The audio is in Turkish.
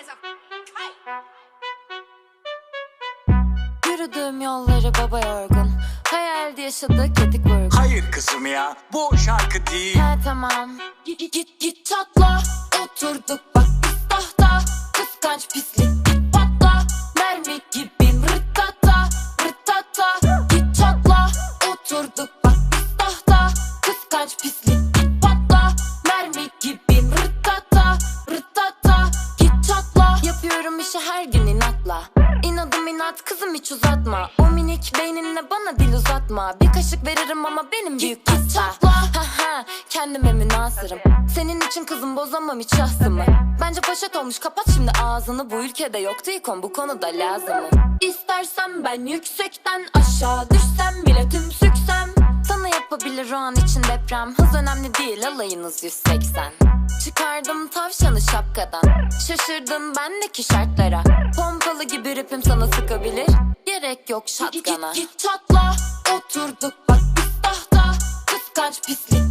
as a kite. Yürüdüğüm yolları baba yorgun. Hayalde yaşadık yedik vurgun. Hayır kızım ya bu şarkı değil. He tamam. Git git git çatla. Oturduk bak biz tahta Kıskanç pislik git patla. Mermi gibiyim rıttata Rıttata Git çatla. Oturduk bak biz tahta Kıskanç pislik İşi her gün inatla. İnadım inat kızım hiç uzatma. O minik beyninle bana dil uzatma. Bir kaşık veririm ama benim büyük pasta. Ha ha kendime münasırım. Senin için kızım bozamam hiç şahsımı. Bence poşet olmuş kapat şimdi ağzını. Bu ülkede yoktu ikon bu konuda lazımım İstersen ben yüksekten aşağı düşsem bile tüm süksem. Sana yapabilir o an için deprem. Hız önemli değil alayınız 180 Çıkardım tavşanı şapkadan Şaşırdın bendeki şartlara. Pompalı gibi ripim sana sıkabilir. Gerek yok şatkana git, git, çatla. Oturduk bak biz tahta Kıskanç pislik